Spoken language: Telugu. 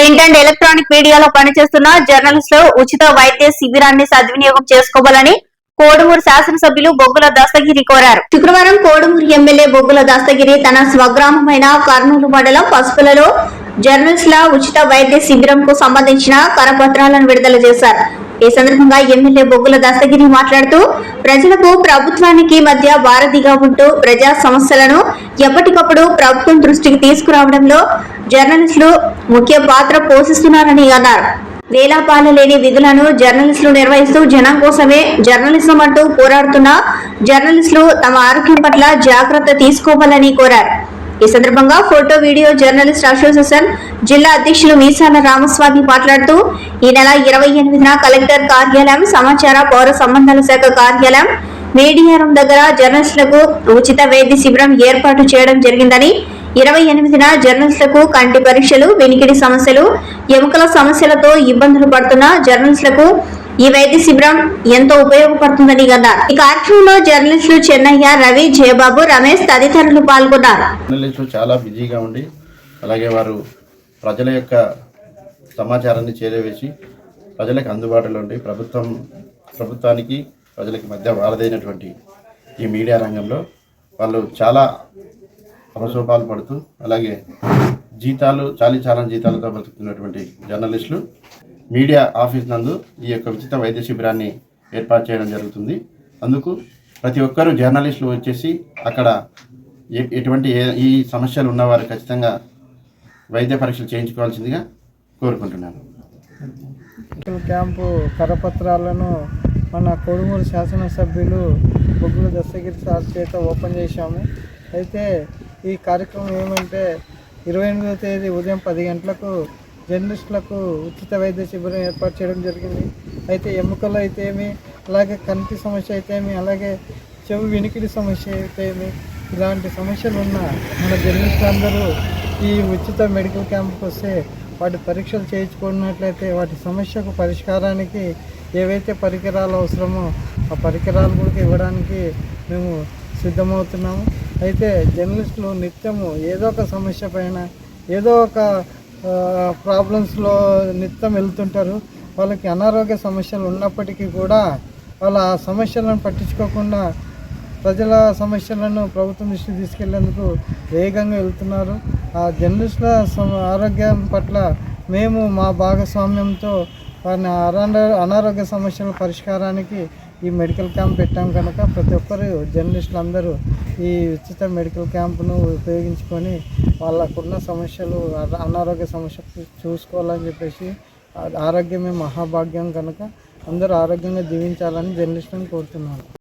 ప్రింట్ అండ్ ఎలక్ట్రానిక్ మీడియాలో పనిచేస్తున్న జర్నలిస్టులు ఉచిత వైద్య శిబిరాన్ని సద్వినియోగం చేసుకోవాలని కోడుమూరు శాసనసభ్యులు బొగ్గుల దస్తగిరి కోరారు. శుక్రవారం కోడుమూరు ఎమ్మెల్యే బొగ్గుల దస్తగిరి తన స్వగ్రామమైన కర్నూలు మండలం పసుపులలో జర్నలిస్టుల ఉచిత వైద్య శిబిరంకు సంబంధించిన కరపత్రాలను విడుదల చేశారు. ఈ సందర్భంగా ఎమ్మెల్యే బొగ్గుల దస్తగిరి మాట్లాడుతూ ప్రజలకు ప్రభుత్వానికి మధ్య వారధిగా ఉంటూ ప్రజా సమస్యలను ఎప్పటికప్పుడు ప్రభుత్వం దృష్టికి తీసుకురావడంలో జర్నలిస్టులు ముఖ్య పాత్ర పోషిస్తున్నారని అన్నారు. వేలాపాల లేని విధులను జర్నలిస్టులు నిర్వహిస్తూ జనం కోసమే జర్నలిజం అంటూ పోరాడుతున్న జర్నలిస్టులు తమ ఆరోగ్యం పట్ల జాగ్రత్త తీసుకోవాలని కోరారు. ఈ సందర్భంగా ఫోటో వీడియో జర్నలిస్ట్ అసోసియేషన్ జిల్లా అధ్యక్షులు మీసాల రామస్వామి మాట్లాడుతూ ఈ నెల ఇరవై ఎనిమిదిన కలెక్టర్ కార్యాలయం సమాచార పౌర సంబంధాల శాఖ కార్యాలయం మీడియా రూమ్ దగ్గర జర్నలిస్టులకు ఉచిత వైద్య శిబిరం ఏర్పాటు చేయడం జరిగిందని ఇరవై ఎనిమిదిన జర్నలిస్టులకు కంటి పరీక్షలు వెనికిడి సమస్యలు ఎముకల సమస్యలతో ఇబ్బందులు పడుతున్న జర్నలిస్టులకు ఈ వైద్య శిబిరం ఎంతో ఉపయోగపడుతుందని అన్నారు. ఈ కార్యక్రమంలో జర్నలిస్టులు చెన్నయ్య రవి జయబాబు రమేష్ తదితరులు పాల్గొన్నారు. జర్నలిస్టులు చాలా బిజీగా ఉండి అలాగే వారు ప్రజల యొక్క సమాచారాన్ని చేరవేసి ప్రజలకు అందుబాటులో ఉండి ప్రభుత్వం ప్రభుత్వానికి ప్రజలకి మధ్య వారదైనటువంటి ఈ మీడియా రంగంలో వాళ్ళు చాలా అవసోపాలు పడుతూ అలాగే జీతాలు చాలీ చాలా జీతాలతో బతుకుతున్నటువంటి జర్నలిస్టులు మీడియా ఆఫీస్ నందు ఈ యొక్క ఉచిత వైద్య శిబిరాన్ని ఏర్పాటు చేయడం జరుగుతుంది. అందుకు ప్రతి ఒక్కరూ జర్నలిస్టులు వచ్చేసి అక్కడ ఎటువంటి ఏ- ఈ సమస్యలు ఉన్నవారు ఖచ్చితంగా వైద్య పరీక్షలు చేయించుకోవాల్సిందిగా కోరుకుంటున్నాను. క్యాంపు కరపత్రాలను మన కొడుమూరు శాసనసభ్యులు బొగ్గుల దస్తగిరి సార్ చేత ఓపెన్ చేశాము. అయితే ఈ కార్యక్రమం ఏమంటే ఇరవై ఎనిమిదవ తేదీ ఉదయం పది గంటలకు జర్నలిస్టులకు ఉచిత వైద్య శిబిరం ఏర్పాటు చేయడం జరిగింది. అయితే ఎముకలు అయితేమి అలాగే కంటి సమస్య అయితేమి అలాగే చెవి వినికిడి సమస్య అయితేమి ఇలాంటి సమస్యలు ఉన్న మన జర్నలిస్టులందరూ ఈ ఉచిత మెడికల్ క్యాంప్కి వస్తే వాటి పరీక్షలు చేయించుకున్నట్లయితే వాటి సమస్యకు పరిష్కారానికి ఏవైతే పరికరాలు అవసరమో ఆ పరికరాలు కూడా ఇవ్వడానికి మేము సిద్ధమవుతున్నాము. అయితే జర్నలిస్టులు నిత్యము ఏదో ఒక సమస్య పైన ఏదో ఒక ప్రాబ్లమ్స్లో నిత్యం వెళ్తుంటారు. వాళ్ళకి అనారోగ్య సమస్యలు ఉన్నప్పటికీ కూడా వాళ్ళ ఆ సమస్యలను పట్టించుకోకుండా ప్రజల సమస్యలను ప్రభుత్వం దృష్టికి తీసుకెళ్ళేందుకు వేగంగా వెళ్తున్నారు. ఆ జర్నలిస్టుల సమ- ఆరోగ్యం పట్ల మేము మా భాగస్వామ్యంతో వారిని అనారోగ్య సమస్యల పరిష్కారానికి ఈ మెడికల్ క్యాంప్ పెట్టాం కనుక ప్రతి ఒక్కరు జర్నలిస్టులు అందరూ ఈ ఉచిత మెడికల్ క్యాంప్ను ఉపయోగించుకొని వాళ్ళకున్న సమస్యలు అనారోగ్య సమస్యలు చూసుకోవాలని చెప్పేసి ఆరోగ్యమే మహాభాగ్యం కనుక అందరూ ఆరోగ్యంగా జీవించాలని జర్నలిస్టులను కోరుతున్నాను.